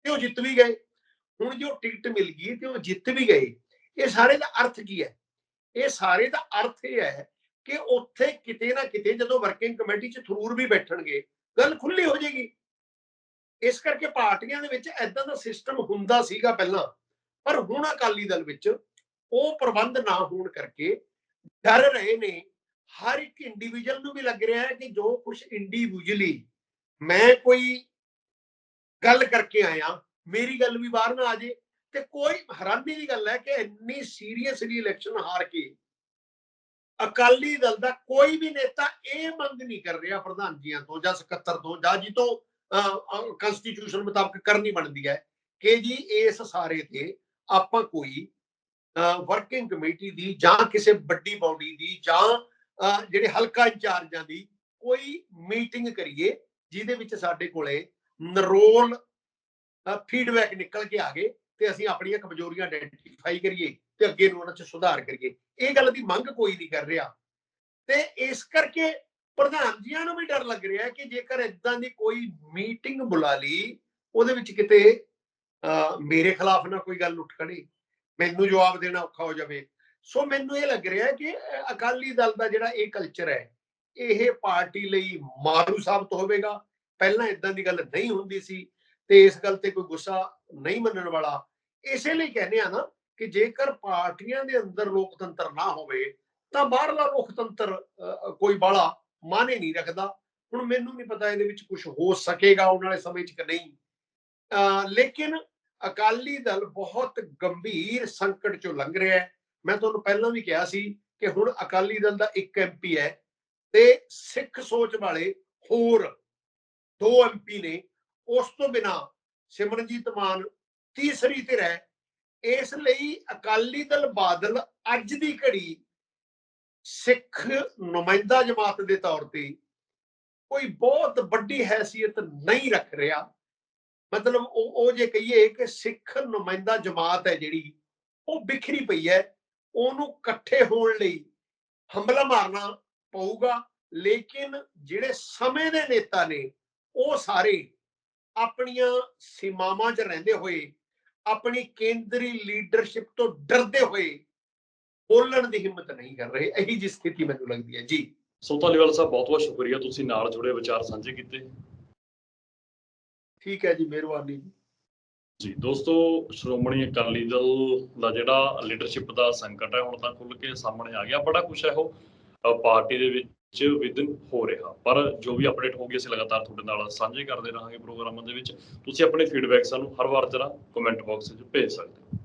ਤੇ ਉਹ ਜਿੱਤ ਵੀ ਗਏ। ਹੁਣ ਜੋ ਟਿਕਟ ਮਿਲ ਗਈ ਤੇ ਉਹ ਜਿੱਤ ਵੀ ਗਏ, ਇਹ ਸਾਰੇ ਦਾ ਅਰਥ ਕੀ ਹੈ? ਇਹ ਸਾਰੇ ਦਾ ਅਰਥ ਇਹ ਹੈ ਕਿ ਉੱਥੇ ਕਿਤੇ ਨਾ ਕਿਤੇ ਜਦੋਂ ਵਰਕਿੰਗ ਕਮੇਟੀ 'ਚ ਥਰੂਰ ਵੀ ਬੈਠਣਗੇ, ਗੱਲ ਖੁੱਲੀ ਹੋ ਜਾਏਗੀ। ਇਸ ਕਰਕੇ ਪਾਰਟੀਆਂ ਦੇ ਵਿੱਚ ਐਦਾਂ ਦਾ ਸਿਸਟਮ ਹੁੰਦਾ ਸੀਗਾ ਪਹਿਲਾਂ, ਪਰ ਹੁਣ ਅਕਾਲੀ ਦਲ ਵਿੱਚ ਉਹ ਪ੍ਰਬੰਧ ਨਾ ਹੋਣ ਕਰਕੇ ਡਰ ਰਹੇ ਨੇ। ਹਰ ਇੱਕ ਇੰਡੀਵਿਜੂਅਲ ਨੂੰ ਵੀ ਲੱਗ ਰਿਹਾ ਹੈ ਕਿ ਜੋ ਕੁਝ ਇੰਡੀਵਿਜੂਅਲੀ ਮੈਂ ਕੋਈ ਗੱਲ ਕਰਕੇ ਆਇਆ, ਮੇਰੀ ਗੱਲ ਵੀ ਬਾਹਰ ਨਾ ਆ ਜੇ ਤੇ ਕੋਈ ਹੈਰਾਨੀ ਦੀ ਗੱਲ ਹੈ ਕਿ ਇੰਨੀ ਸੀਰੀਅਸਲੀ ਇਲੈਕਸ਼ਨ ਹਾਰ ਕੇ ਅਕਾਲੀ ਦਲ ਦਾ ਕੋਈ ਵੀ ਨੇਤਾ ਇਹ ਮੰਗ ਨਹੀਂ ਕਰ ਰਿਹਾ ਪ੍ਰਧਾਨ ਜੀਆਂ ਤੋਂ ਜਾਂ ਸਕੱਤਰ ਤੋਂ ਜਾਂ ਜੀ ਤੋਂ ਕਨਸਟੀਟਿਊਸ਼ਨ ਮੁਤਾਬਕ ਕਰਨੀ ਬਣਦੀ ਹੈ ਕਿ ਜੀ ਇਸ ਸਾਰੇ ਤੇ ਆਪਾਂ ਕੋਈ ਵਰਕਿੰਗ ਕਮੇਟੀ ਦੀ ਜਾਂ ਕਿਸੇ ਵੱਡੀ ਬਾਡੀ ਦੀ ਜਾਂ ਜਿਹੜੇ ਹਲਕਾ ਇੰਚਾਰਜਾਂ ਦੀ ਕੋਈ ਮੀਟਿੰਗ ਕਰੀਏ, ਜਿਹਦੇ ਵਿੱਚ ਸਾਡੇ ਕੋਲੇ ਨਰੋਲ ਫੀਡਬੈਕ ਨਿਕਲ ਕੇ ਆ ਗਏ ਤੇ ਅਸੀਂ ਆਪਣੀਆਂ ਕਮਜ਼ੋਰੀਆਂ ਆਇਡੈਂਟੀਫਾਈ ਕਰੀਏ ਤੇ ਅੱਗੇ ਨੂੰ ਉਹਨਾਂ 'ਚ ਸੁਧਾਰ ਕਰੀਏ। ਇਹ ਗੱਲ ਦੀ ਮੰਗ ਕੋਈ ਨਹੀਂ ਕਰ ਰਿਹਾ। ਤੇ ਇਸ ਕਰਕੇ ਪ੍ਰਧਾਨ ਜੀਆਂ ਨੂੰ ਵੀ ਡਰ ਲੱਗ ਰਿਹਾ ਕਿ ਜੇਕਰ ਇਦਾਂ ਦੀ ਕੋਈ ਮੀਟਿੰਗ ਬੁਲਾ ਲਈ ਉਹਦੇ ਵਿੱਚ ਕਿਤੇ ਅਹ, ਮੇਰੇ ਖਿਲਾਫ ਨਾ ਕੋਈ ਗੱਲ ਉੱਠ ਖੜੀ ਮੈਨੂੰ ਜਵਾਬ ਦੇਣਾ ਔਖਾ ਹੋ ਜਾਵੇ। ਸੋ ਮੈਨੂੰ ਇਹ ਲੱਗ ਰਿਹਾ ਕਿ ਅਕਾਲੀ ਦਲ ਦਾ ਜਿਹੜਾ ਇਹ ਕਲਚਰ ਹੈ ਇਹ ਪਾਰਟੀ ਲਈ ਮਾਰੂ ਸਾਬਤ ਹੋਵੇਗਾ। ਪਹਿਲਾਂ ਇਦਾਂ ਦੀ ਗੱਲ ਨਹੀਂ ਹੁੰਦੀ ਸੀ ਤੇ ਇਸ ਗੱਲ ਤੇ ਕੋਈ ਗੁੱਸਾ ਨਹੀਂ ਮੰਨਣ ਵਾਲਾ। ਇਸੇ ਲਈ ਕਹਿੰਦੇ ਆ ਨਾ ਕਿ ਜੇਕਰ ਪਾਰਟੀਆਂ ਦੇ ਅੰਦਰ ਲੋਕਤੰਤਰ ਨਾ ਹੋਵੇ ਤਾਂ ਬਾਹਰਲਾ ਲੋਕਤੰਤਰ ਕੋਈ ਬਾਲਾ ਮਾਨੇ ਨਹੀਂ ਰੱਖਦਾ। ਹੁਣ ਮੈਨੂੰ ਨਹੀਂ ਪਤਾ ਇਹਦੇ ਵਿੱਚ ਕੁਝ ਹੋ ਸਕੇਗਾ ਆਉਣ ਵਾਲੇ ਸਮੇਂ 'ਚ ਕਿ ਨਹੀਂ। ਲੇਕਿਨ ਅਕਾਲੀ ਦਲ ਬਹੁਤ ਗੰਭੀਰ ਸੰਕਟ ਚੋਂ ਲੰਘ ਰਿਹਾ ਹੈ। ਮੈਂ ਤੁਹਾਨੂੰ ਪਹਿਲਾਂ ਵੀ ਕਿਹਾ ਸੀ ਕਿ ਹੁਣ ਅਕਾਲੀ ਦਲ ਦਾ ਇੱਕ ਐਮਪੀ ਹੈ ਤੇ ਸਿੱਖ ਸੋਚ ਵਾਲੇ ਹੋਰ ਦੋ ਐਮਪੀ ਨੇ। ਉਸ ਤੋਂ ਬਿਨਾ ਸਿਮਰਨਜੀਤ ਮਾਨ ਤੀਸਰੀ ਤੇ ਰਹਿ ਇਸ ਲਈ ਅਕਾਲੀ ਦਲ ਬਾਦਲ ਅੱਜ ਦੀ ਘੜੀ ਸਿੱਖ ਨੁਮਾਇੰਦਾ ਜਮਾਤ ਦੇ ਤੌਰ ਤੇ ਕੋਈ ਬਹੁਤ ਵੱਡੀ ਹੈਸੀਅਤ ਨਹੀਂ ਰੱਖ ਰਿਹਾ। ਮਤਲਬ ਉਹ ਉਹ ਜੇ ਕਹੀਏ ਕਿ ਸਿੱਖ ਨੁਮਾਇੰਦਾ ਜਮਾਤ ਹੈ ਜਿਹੜੀ ਉਹ ਬਿਖਰੀ ਪਈ ਹੈ। ਉਹਨੂੰ ਇਕੱਠੇ ਹੋਣ ਲਈ ਹਮਲਾ ਮਾਰਨਾ ਪਊਗਾ ਲੇਕਿਨ ਜਿਹੜੇ ਸਮੇਂ ਦੇ ਨੇਤਾ ਨੇ ਉਹ ਸਾਰੇ ਆਪਣੀਆਂ ਸੀਮਾਵਾਂ 'ਚ ਰਹਿੰਦੇ ਹੋਏ ਆਪਣੀ ਕੇਂਦਰੀ ਲੀਡਰਸ਼ਿਪ ਤੋਂ ਡਰਦੇ ਹੋਏ ਬੋਲਣ ਦੀ ਹਿੰਮਤ ਨਹੀਂ ਕਰ ਰਹੇ ਇਹੀ ਜੀ ਸਥਿਤੀ ਮੈਨੂੰ ਲੱਗਦੀ ਹੈ। ਜੀ। ਸੋ ਧਾਲੀਵਾਲ ਸਾਹਿਬ ਬਹੁਤ ਬਹੁਤ ਸ਼ੁਕਰੀਆ ਤੁਸੀਂ ਨਾਲ ਜੁੜੇ ਵਿਚਾਰ ਸਾਂਝੇ ਕੀਤੇ। ਠੀਕ ਹੈ ਜੀ ਮਿਹਰਬਾਨੀ ਜੀ। ਜੀ ਦੋਸਤੋ ਸ਼੍ਰੋਮਣੀ ਅਕਾਲੀ ਦਲ ਦਾ ਜਿਹੜਾ ਲੀਡਰਸ਼ਿਪ ਦਾ ਸੰਕਟ ਹੈ ਹੁਣ ਤਾਂ ਖੁੱਲ ਕੇ ਸਾਹਮਣੇ ਆ ਗਿਆ। ਬੜਾ ਕੁਝ ਹੈ ਉਹ ਪਾਰਟੀ ਦੇ ਵਿੱਚ ਵਿਦਨ ਹੋ ਰਿਹਾ। ਪਰ ਜੋ ਵੀ ਅਪਡੇਟ ਹੋਗੀ ਅਸੀਂ ਲਗਾਤਾਰ ਤੁਹਾਡੇ ਨਾਲ ਸਾਂਝੇ ਕਰਦੇ ਰਹਾਂਗੇ ਪ੍ਰੋਗਰਾਮਾਂ ਦੇ ਵਿੱਚ। ਤੁਸੀਂ ਆਪਣੇ ਫੀਡਬੈਕ ਸਾਨੂੰ ਹਰ ਵਾਰ ਤਰ੍ਹਾਂ ਕਮੈਂਟ ਬਾਕਸ ਵਿੱਚ ਭੇਜ ਸਕਦੇ ਹੋ।